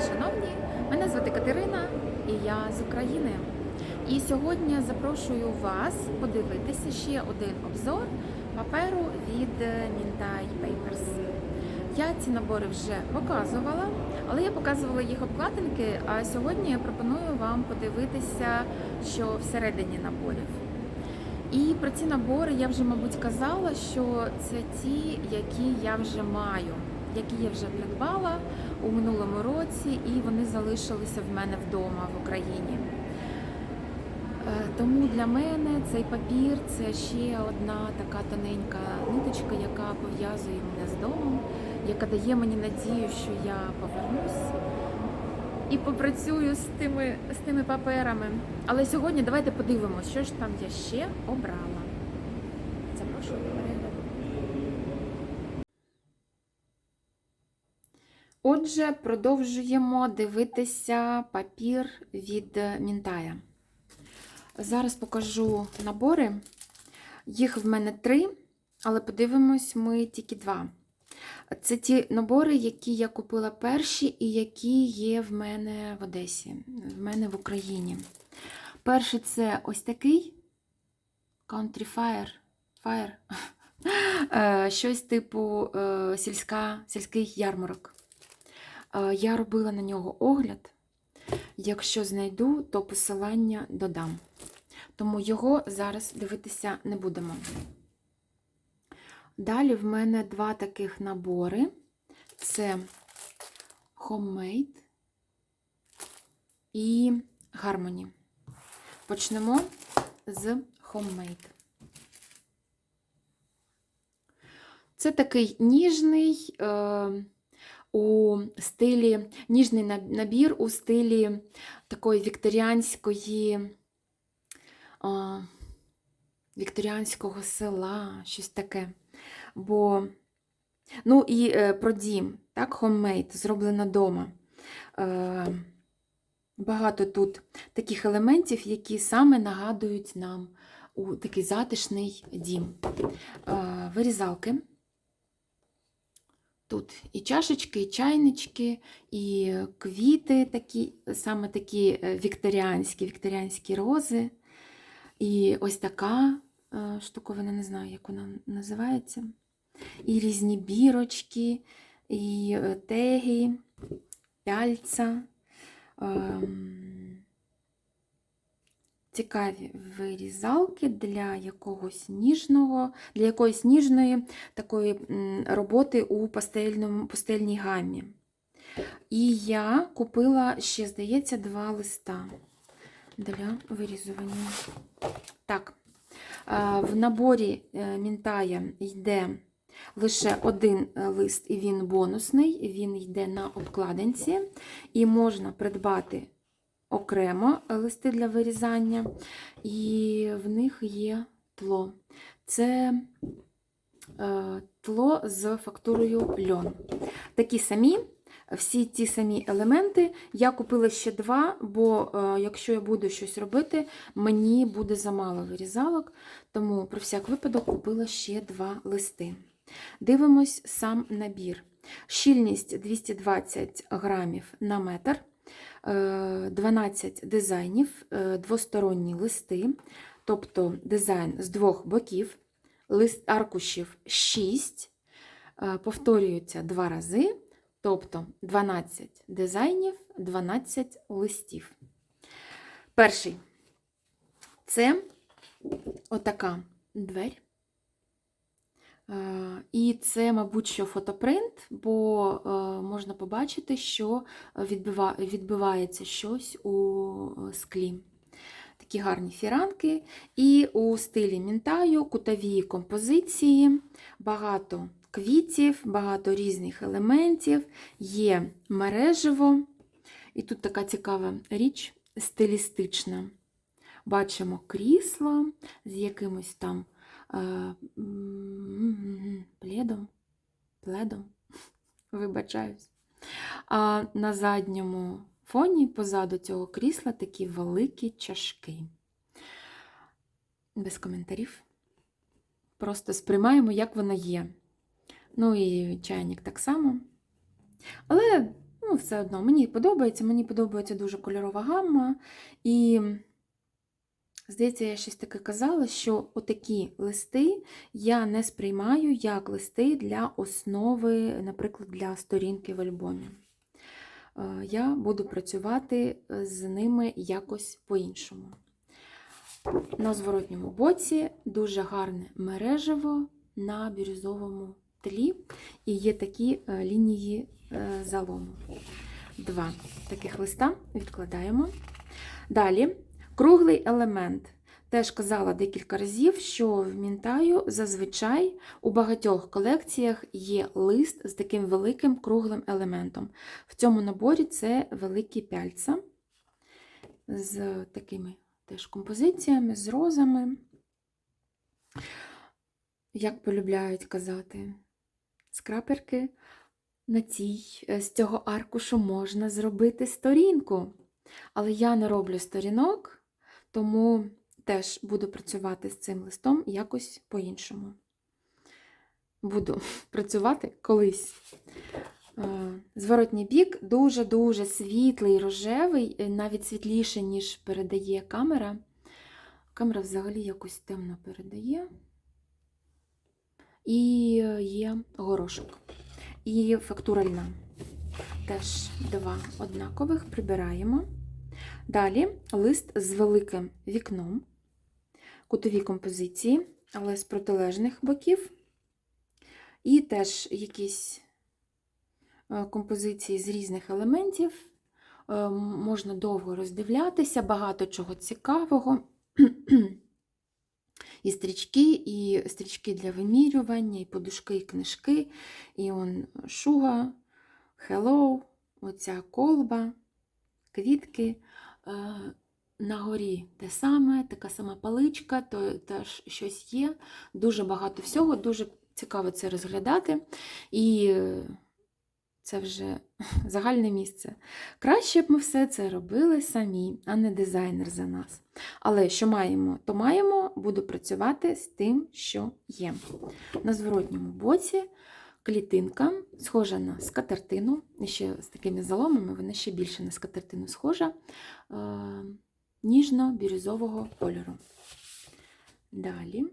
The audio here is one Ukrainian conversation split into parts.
шановні! Мене звати Катерина і я з України. І сьогодні запрошую вас подивитися ще один обзор паперу від Mintai Papers. Я ці набори вже показувала, але я показувала їх обкладинки, а сьогодні я пропоную вам подивитися, що всередині наборів. І про ці набори я вже, мабуть, казала, що це ті, які я вже маю, які я вже придбала у минулому році, і вони залишилися в мене вдома в Україні. Е, Тому для мене цей папір це ще одна така тоненька ниточка, яка пов'язує мене з домом, яка дає мені надію, що я повернусь і попрацюю з тими, з тими паперами. Але сьогодні давайте подивимося, що ж там я ще обрала. Запрошую до перегляду. Отже, продовжуємо дивитися папір від Мінтая. Зараз покажу набори. Їх в мене три, але подивимось ми тільки два. Це ті набори, які я купила перші і які є в мене в Одесі, в мене в Україні. Перший це ось такий Country Fire. Fire. Е, Щось типу е, сільська, сільський ярмарок. Е, Я робила на нього огляд. Якщо знайду, то посилання додам. Тому його зараз дивитися не будемо. Далі в мене два таких набори. Це Homemade і Harmony. Почнемо з Homemade. Це такий ніжний е, у стилі, ніжний набір у стилі такої вікторіанської, е, вікторіанського села, щось таке. Бо, ну і е, про дім, так, хоммейд, зроблено вдома. Е, багато тут таких елементів, які саме нагадують нам у такий затишний дім. Е, вирізалки. Тут і чашечки, і чайнички, і квіти, такі, саме такі вікторіанські, вікторіанські рози. І ось така е, штуковина, не знаю, як вона називається. І різні бірочки, і е, теги, пяльця. Ем, Цікаві вирізалки для якогось ніжного, для якоїсь ніжної такої роботи у пастельному, пастельній гамі. І я купила ще, здається, два листа для вирізування. Так, в наборі Мінтая йде лише один лист, і він бонусний, він йде на обкладинці, і можна придбати окремо листи для вирізання, і в них є тло. Це е, тло з фактурою льон. Такі самі. Всі ті самі елементи. Я купила ще два, бо е, якщо я буду щось робити, мені буде замало вирізалок, тому про всяк випадок купила ще два листи. Дивимось сам набір. Щільність 220 грамів на метр, 12 дизайнів, е, двосторонні листи, тобто дизайн з двох боків, лист аркушів 6, е, повторюються два рази. Тобто 12 дизайнів, 12 листів. Перший це отака дверь. І це, мабуть, що фотопринт, бо можна побачити, що відбивається щось у склі. Такі гарні фіранки. І у стилі мінтаю кутові композиції, багато квітів, багато різних елементів, є мережево. І тут така цікава річ стилістична. Бачимо крісло з якимось там е, пледом, пледом, вибачаюсь. А на задньому фоні позаду цього крісла такі великі чашки. Без коментарів. Просто сприймаємо, як воно є. Ну і чайник так само. Але Ну, все одно, мені подобається, мені подобається дуже кольорова гамма. І, здається, я щось таке казала, що отакі листи я не сприймаю як листи для основи, наприклад, для сторінки в альбомі. Е, Я буду працювати з ними якось по-іншому. На зворотньому боці дуже гарне мережево на бірюзовому тлі, і є такі е, лінії е, залому. Два таких листа відкладаємо. Далі круглий елемент. Теж казала декілька разів, що в Мінтаю зазвичай у багатьох колекціях є лист з таким великим круглим елементом. В цьому наборі це великі пяльця з такими теж композиціями, з розами. Як полюбляють казати, скраперки на цій, е, з цього аркушу можна зробити сторінку. Але я не роблю сторінок, тому теж буду працювати з цим листом якось по-іншому. Буду працювати колись. Е, Зворотній бік дуже-дуже світлий, рожевий, е, навіть світліше, ніж передає камера. Камера взагалі якось темно передає. І е, є горошок. І фактура льна. Теж два однакових прибираємо. Далі лист з великим вікном, кутові композиції, але з протилежних боків. І теж якісь е, композиції з різних елементів. Е, Можна довго роздивлятися, багато чого цікавого. І стрічки, і стрічки для вимірювання, і подушки, і книжки, і он шуга, hello, оця колба, квітки. Е, На горі те саме, така сама паличка, то теж щось є. Дуже багато всього, дуже цікаво це розглядати. І е, це вже загальне місце. Краще б ми все це робили самі, а не дизайнер за нас. Але що маємо, то маємо, буду працювати з тим, що є. На зворотньому боці клітинка, схожа на скатертину, ще з такими заломами, вона ще більше на скатертину схожа, е, ніжно-бірюзового кольору. Далі.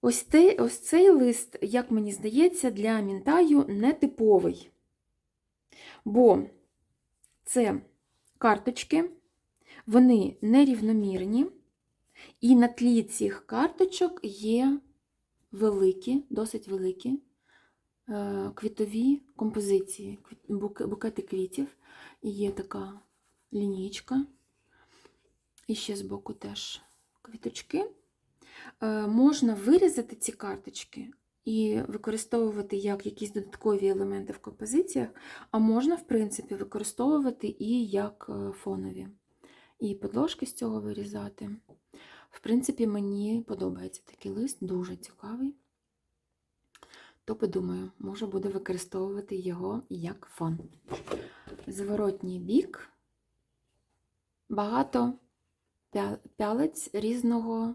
Ось, те, ось цей лист, як мені здається, для мінтаю нетиповий. Бо це карточки, вони нерівномірні, і на тлі цих карточок є великі, досить великі е, квітові композиції, букети квітів. І є така лінійка. І ще збоку теж квіточки. Е, Можна вирізати ці карточки і використовувати як якісь додаткові елементи в композиціях, а можна, в принципі, використовувати і як е, фонові. І подложки з цього вирізати. В принципі, мені подобається такий лист, дуже цікавий. То подумаю, може буду використовувати його як фон. Зворотній бік. Багато пя- пялець різного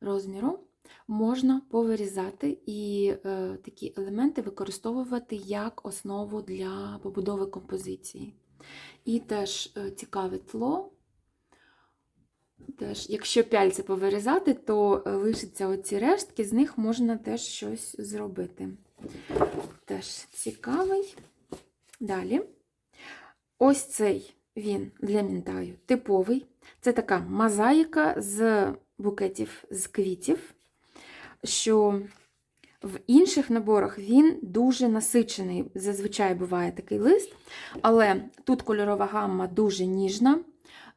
розміру можна повирізати і е, такі елементи використовувати як основу для побудови композиції. І теж е, цікаве тло. Теж, якщо пяльці повирізати, то е, лишаться оці рештки, з них можна теж щось зробити. Теж цікавий. Далі. Ось цей він для мінтаю типовий. Це така мозаїка з букетів з квітів, що в інших наборах він дуже насичений. Зазвичай буває такий лист, але тут кольорова гамма дуже ніжна,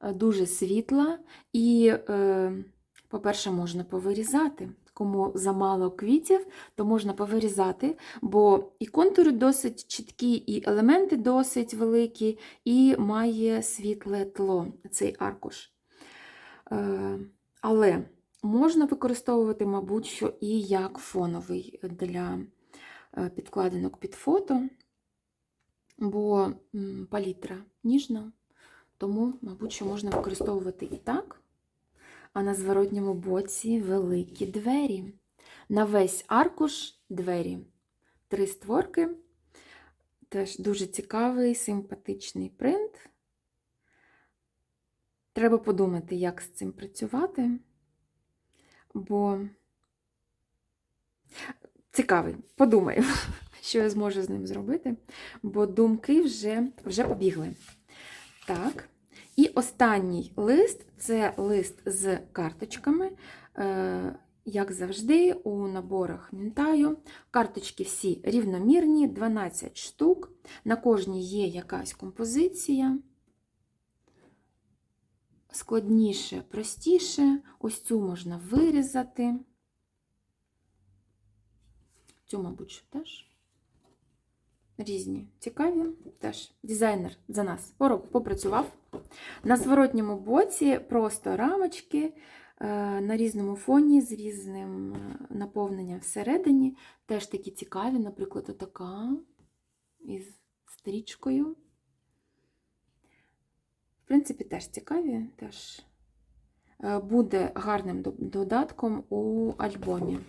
дуже світла, і, е, по-перше, можна повирізати. Кому замало квітів, то можна повирізати, бо і контури досить чіткі, і елементи досить великі, і має світле тло цей аркуш. Е, Але можна використовувати, мабуть, що і як фоновий для е, підкладинок під фото, бо палітра ніжна, тому, мабуть, що можна використовувати і так. А на зворотньому боці великі двері. На весь аркуш двері. Три створки. Теж дуже цікавий, симпатичний принт. Треба подумати, як з цим працювати, бо цікавий, подумаю, що я зможу з ним зробити, бо думки вже, вже побігли. Так. І останній лист це лист з карточками. Е, Як завжди, у наборах Мінтаю. Карточки всі рівномірні, 12 штук. На кожній є якась композиція. Складніше, простіше. Ось цю можна вирізати. Цю, мабуть, теж. Різні, цікаві. Теж дизайнер за нас пороб попрацював. На зворотньому боці просто рамочки е, на різному фоні з різним е, наповненням всередині. Теж такі цікаві, наприклад, отака із стрічкою. В принципі, теж цікаві, теж е, буде гарним додатком у альбомі.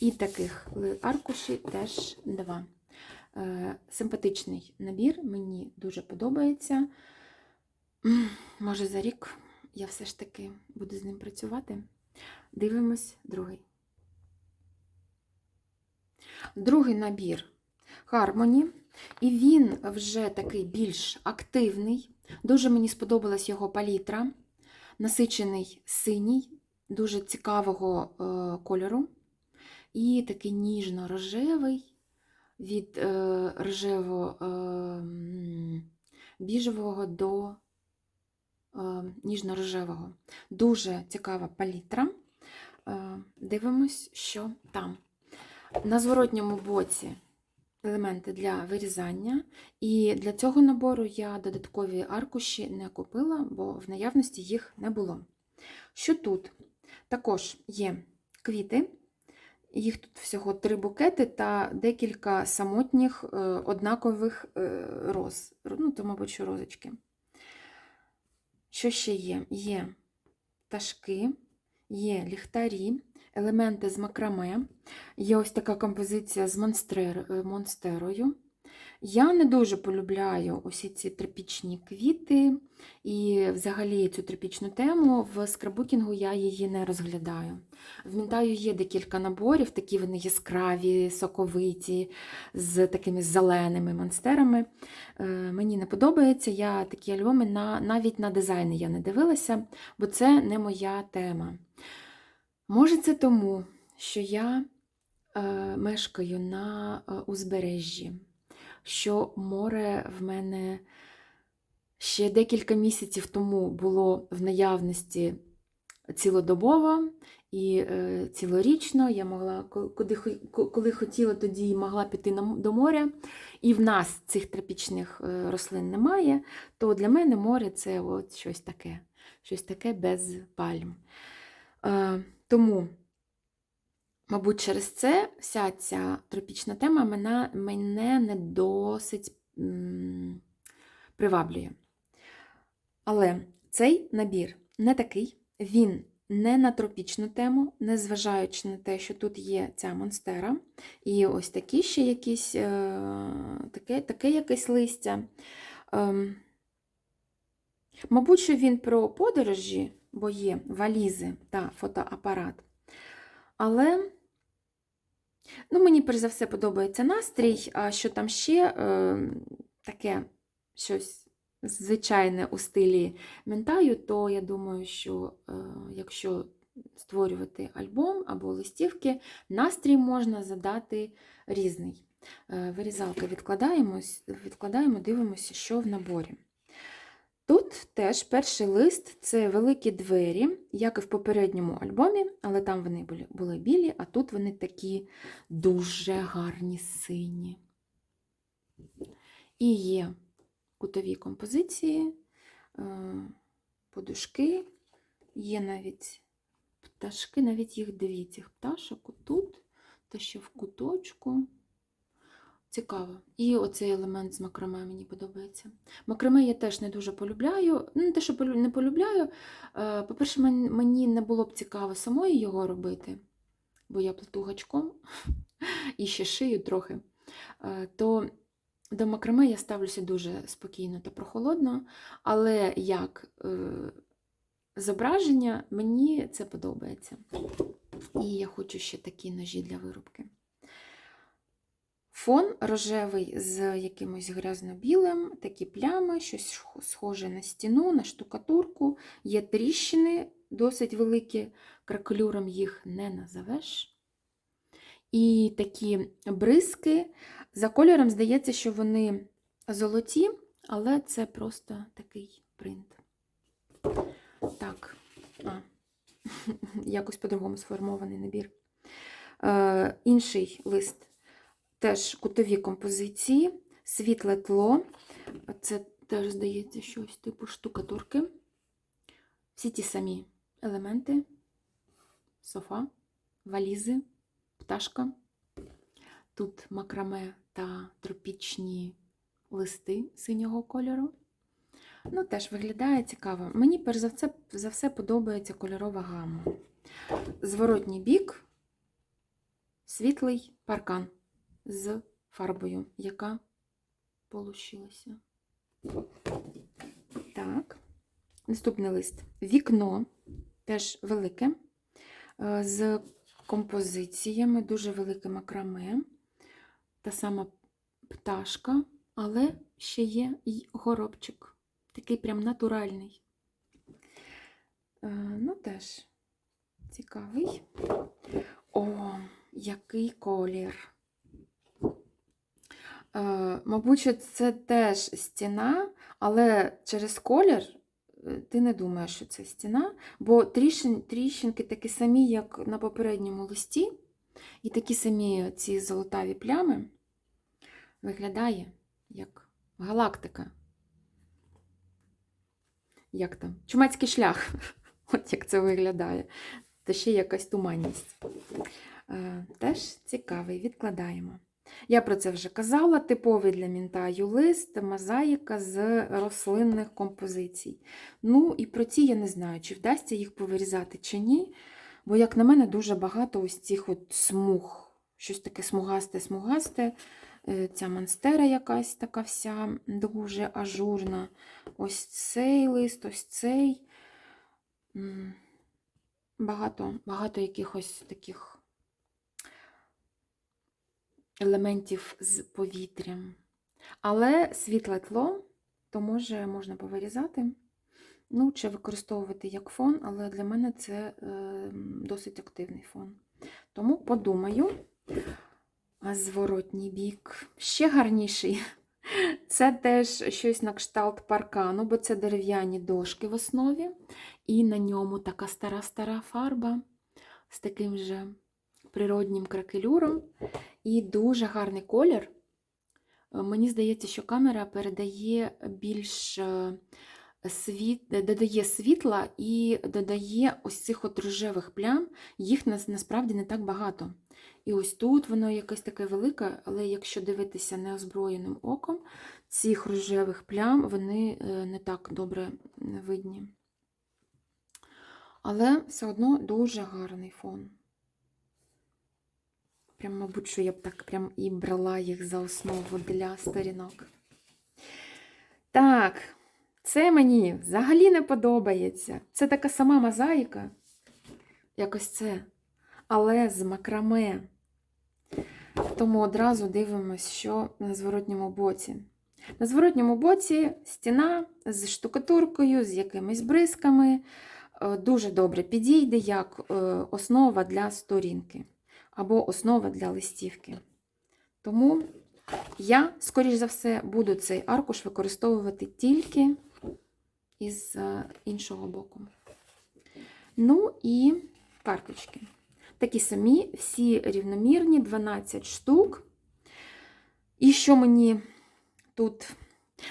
І таких аркушів теж два. Е, Симпатичний набір, мені дуже подобається. Може, за рік я все ж таки буду з ним працювати. Дивимось другий. Другий набір Harmony. І він вже такий більш активний. Дуже мені сподобалась його палітра. Насичений синій, дуже цікавого е, кольору. І такий ніжно-рожевий від е, рожево е, біжевого до е, ніжно-рожевого. Дуже цікава палітра. Е, дивимось, що там. На зворотньому боці елементи для вирізання. І для цього набору я додаткові аркуші не купила, бо в наявності їх не було. Що тут? Також є квіти. Їх тут всього три букети та декілька самотніх е, однакових е, роз. Ну, то, мабуть, що розочки. Що ще є? Є пташки, є ліхтарі, елементи з макраме. Є ось така композиція з е, монстерою. Я не дуже полюбляю усі ці тропічні квіти і взагалі цю тропічну тему. В скрабукінгу я її не розглядаю. В Мінтаю є декілька наборів, такі вони яскраві, соковиті, з такими зеленими монстерами. Е, Мені не подобається. Я такі альбоми на, навіть на дизайни я не дивилася, бо це не моя тема. Може, це тому, що я е, мешкаю на е, узбережжі, що море в мене ще декілька місяців тому було в наявності цілодобово і е, цілорічно. Я могла, ко- куди, коли хотіла, тоді могла піти до моря. І в нас цих тропічних е, рослин немає, то для мене море це от щось таке, щось таке без пальм. Е, тому, мабуть, через це вся ця тропічна тема мене, мене не досить приваблює. Але цей набір не такий, він не на тропічну тему, незважаючи на те, що тут є ця монстера, і ось такі ще якісь, е, таке, таке якесь листя. Ем, Мабуть, що він про подорожі, бо є валізи та фотоапарат. Але ну, мені перш за все подобається настрій, а що там ще е, таке щось звичайне у стилі ментаю, то я думаю, що е, якщо створювати альбом або листівки, настрій можна задати різний. Е, Вирізалки відкладаємо, відкладаємо, дивимося, що в наборі. Тут теж перший лист це великі двері, як і в попередньому альбомі, але там вони були, були білі, а тут вони такі дуже гарні сині. І є кутові композиції, е, подушки, є навіть пташки, навіть їх дві цих пташок отут, та ще в куточку. Цікаво. І оцей елемент з макраме мені подобається. Макраме я теж не дуже полюбляю. Ну, те, що не полюбляю. е, По-перше, мені не було б цікаво самої його робити, бо я плету гачком і ще шию трохи. Е, То До макраме я ставлюся дуже спокійно та прохолодно, але як е, зображення мені це подобається. І я хочу ще такі ножі для вирубки. Фон рожевий з якимось грязно-білим, такі плями, щось схоже на стіну, на штукатурку. Є тріщини досить великі, кракелюром їх не назовеш. І такі бризки. За кольором здається, що вони золоті, але це просто такий принт. Так, а, якось по-другому сформований набір. Е, інший лист теж кутові композиції, світле тло. Це теж здається щось типу штукатурки. Всі ті самі елементи: софа, валізи, пташка. Тут макраме та тропічні листи синього кольору. Ну, теж виглядає цікаво. Мені перш за все, за все подобається кольорова гама. Зворотній бік світлий паркан з фарбою, яка полущилася. Так, наступний лист. Вікно теж велике, е, з композиціями, дуже велике макраме. Та сама пташка, але ще є і горобчик. Такий прям натуральний. Е, ну, теж цікавий. О, який колір. Е, мабуть, це теж стіна, але через колір е, ти не думаєш, що це стіна, бо тріщин, тріщинки такі самі, як на попередньому листі, і такі самі ці золотаві плями виглядає як галактика. Як там? Чумацький шлях. От як це виглядає. Та ще якась туманність. Е, Теж цікавий, відкладаємо. Я про це вже казала. Типовий для мінтаю лист, мозаїка з рослинних композицій. Ну, і про ці я не знаю, чи вдасться їх повирізати, чи ні. Бо, як на мене, дуже багато ось цих от смуг. Щось таке смугасте-смугасте. Е, Ця монстера якась така вся дуже ажурна. Ось цей лист, ось цей. Багато, багато якихось таких елементів з повітрям. Але світле тло, то може можна повирізати. Ну, чи використовувати як фон, але для мене це е, досить активний фон. Тому подумаю. А зворотній бік ще гарніший. Це теж щось на кшталт паркану, бо це дерев'яні дошки в основі, і на ньому така стара-стара фарба з таким же природнім кракелюром. І дуже гарний колір. Е, Мені здається, що камера передає більш е, світ, додає світла і додає ось цих от рожевих плям. Їх нас- насправді не так багато. І ось тут воно якесь таке велике, але якщо дивитися неозброєним оком, цих рожевих плям вони е, не так добре видні. Але все одно дуже гарний фон. Прям, мабуть, що я б так прям і брала їх за основу для сторінок. Так, це мені взагалі не подобається. Це така сама мозаїка. Якось це. Але з макраме. Тому одразу дивимось, що на зворотньому боці. На зворотньому боці стіна з штукатуркою, з якимись бризками. Е, Дуже добре підійде як е, основа для сторінки або основа для листівки. Тому я, скоріш за все, буду цей аркуш використовувати тільки із е, іншого боку. Ну і карточки. Такі самі, всі рівномірні, 12 штук. І що мені тут,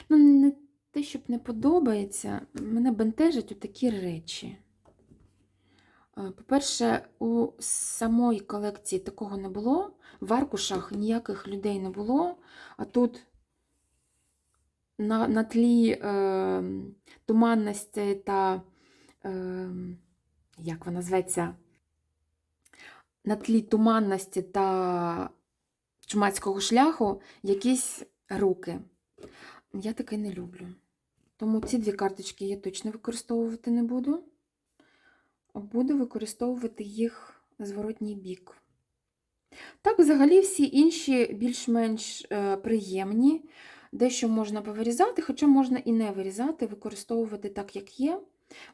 ну, не те, щоб не подобається, мене бентежать такі речі. Е, По-перше, у самої колекції такого не було, в аркушах ніяких людей не було, а тут на, на тлі е, туманності та, е, як вона зветься, на тлі туманності та чумацького шляху якісь руки. Я таке не люблю. Тому ці дві карточки я точно використовувати не буду. Буду використовувати їх зворотній бік. Так, взагалі, всі інші більш-менш е, приємні. Дещо можна повирізати, хоча можна і не вирізати, використовувати так, як є,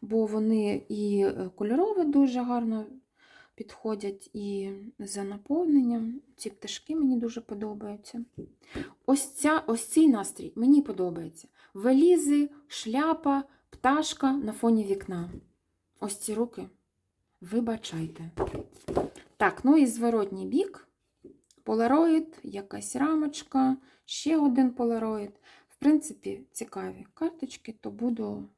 бо вони і е, кольорові дуже гарно підходять, і за наповненням. Ці пташки мені дуже подобаються. Ось, ця, ось цей настрій мені подобається. Велізи, шляпа, пташка на фоні вікна. Ось ці руки. Вибачайте. Так, ну і зворотній бік. Полароїд, якась рамочка, ще один полароїд. В принципі, цікаві карточки, то буду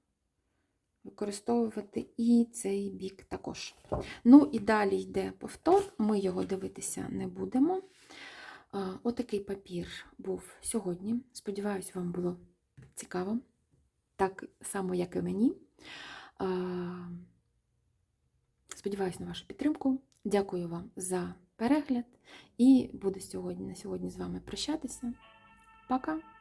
використовувати і цей бік також. Ну і далі йде повтор, ми його дивитися не будемо. Отакий папір був сьогодні. Сподіваюсь, вам було цікаво. Так само, як і мені. А, Сподіваюсь на вашу підтримку. Дякую вам за перегляд і буду сьогодні на сьогодні з вами прощатися. Пока!